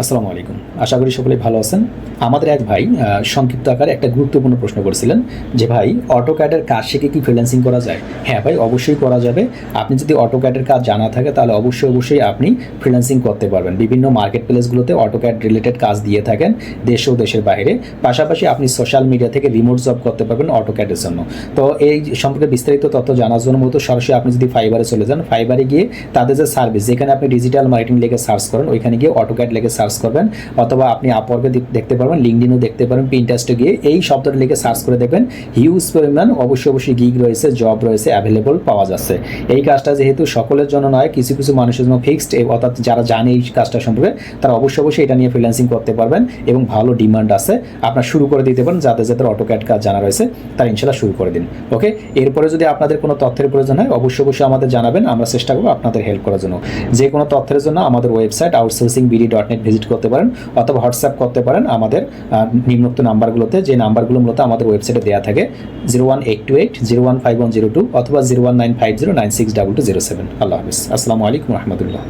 আসসালামু আলাইকুম। আশা করি সকলে ভালো আছেন। আমাদের এক ভাই সংক্ষিপ্ত আকারে একটা গুরুত্বপূর্ণ প্রশ্ন করেছিলেন যে, ভাই, অটোক্যাডের কাজ শিখে কি ফ্রিল্যান্সিং করা যায়? হ্যাঁ ভাই, অবশ্যই করা যাবে। আপনি যদি অটোক্যাডের কাজ জানা থাকে, তাহলে অবশ্যই অবশ্যই আপনি ফ্রিল্যান্সিং করতে পারবেন। বিভিন্ন মার্কেট প্লেসগুলোতে অটোক্যাড রিলেটেড কাজ দিয়ে থাকেন, দেশ ও দেশের বাইরে। পাশাপাশি আপনি সোশ্যাল মিডিয়া থেকে রিমোট জব করতে পারবেন অটোক্যাডের জন্য। তো এই সম্পর্কে বিস্তারিত তথ্য জানার জন্য মতো সরাসরি আপনি যদি ফাইবারে চলে যান, ফাইবারে গিয়ে তাদের যে সার্ভিস যেখানে আপনি ডিজিটাল মার্কেটিং লেগে সার্চ করেন, ওইখানে গিয়ে অটোক্যাড লেগে সার্চ করবেন, অথবা আপনি আপওয়ার্কে দেখতে পারবেন লিঙ্কডিনও দেখতে পারেন পিন্টাস্টে গিয়ে এই শব্দটা লিখে সার্চ করে দেখবেন হিউজ পরিমাণ, অবশ্যই অবশ্যই গিগ রয়েছে জব রয়েছে অ্যাভেলেবল পাওয়া যাচ্ছে। এই কাজটা যেহেতু সকলের জন্য নয়, কিছু কিছু মানুষের জন্য ফিক্সড অর্থাৎ যারা জানে এই কাজটা সম্পর্কে, তারা অবশ্যই অবশ্যই এটা নিয়ে ফ্রিল্যান্সিং করতে পারবেন এবং ভালো ডিমান্ড আছে। আপনার শুরু করে দিতে পারেন, যাদের যাদের অটোক্যাড কাজ জানা রয়েছে, তারা ইনশাল্লাহ শুরু করে দিন, ওকে? এরপরে যদি আপনাদের কোনো তথ্যের প্রয়োজন হয়, অবশ্যই অবশ্যই আমাদের জানাবেন, আমরা চেষ্টা করব আপনাদের হেল্প করার জন্য। যে কোনো তথ্যের জন্য আমাদের website outsourcing BD dot net visit করতে পারেন অথবা হোয়াটসঅ্যাপ করতে পারেন আমাদের নিম্নোক্ত নাম্বারগুলোতে, যে নাম্বারগুলো মূলত আমাদের ওয়েবসাইটে দেওয়া থাকে zero one eight two eight zero one five one zero two অথবা zero one nine five zero nine six double two zero seven আল্লাহ হাফিজ। আসসালামু আলাইকুম রহমতুল্লাহ।